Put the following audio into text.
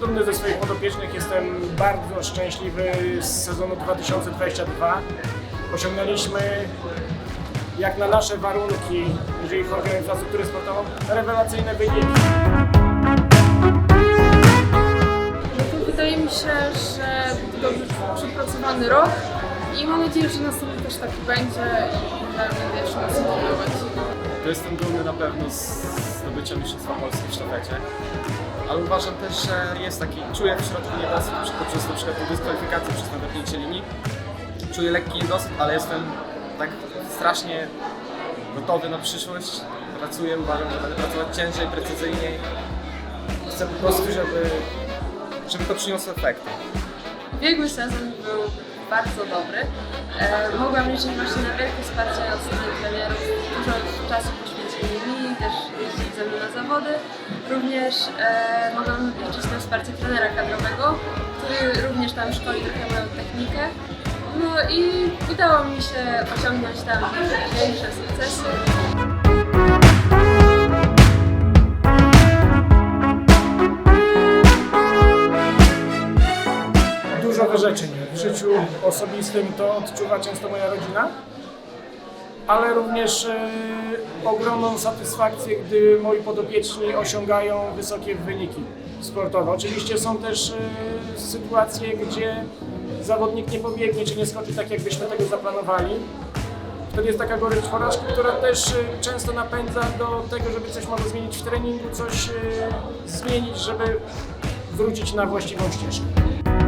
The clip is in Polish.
dumny ze swoich podopiecznych. Jestem bardzo szczęśliwy z sezonu 2022. Osiągnęliśmy jak na nasze warunki, jeżeli chodzi o infrastrukturę sportową, rewelacyjne wyniki. Wydaje mi się, że był dobrze przepracowany rok i mam nadzieję, że następny też taki będzie i będę jeszcze nas motywować. To jestem dumny na pewno z zdobycia Mistrzostwa Polski w sztafecie. Ale uważam też, że jest taki, czuję w środku niedosyt poprzez na przykład dyskwalifikację przez nadepnięcie linii. Czuję lekki niedosyt, ale jestem tak strasznie gotowy na przyszłość. Pracuję, uważam, że będę pracować ciężej, precyzyjniej. Chcę po prostu, żeby, żeby to przyniosło efekty. Ubiegły sezon był bardzo dobry. E, mogłam liczyć właśnie na wielkie wsparcie od strony trenerów. Dużo czasu poświęcili mi, też jeździli ze mną na zawody. Również e, mogłam liczyć na wsparcie trenera kadrowego, który również tam szkoli trochę moją technikę. No i udało mi się osiągnąć tam większe sukcesy. Dużo wyrzeczeń w życiu osobistym to odczuwa często moja rodzina, ale również e, ogromną satysfakcję, gdy moi podopieczni osiągają wysokie wyniki sportowe. Oczywiście są też e, sytuacje, gdzie zawodnik nie pobiegnie czy nie skoczy tak, jakbyśmy tego zaplanowali. Wtedy jest taka gorycz porażki, która też e, często napędza do tego, żeby coś może zmienić w treningu, coś zmienić, żeby wrócić na właściwą ścieżkę.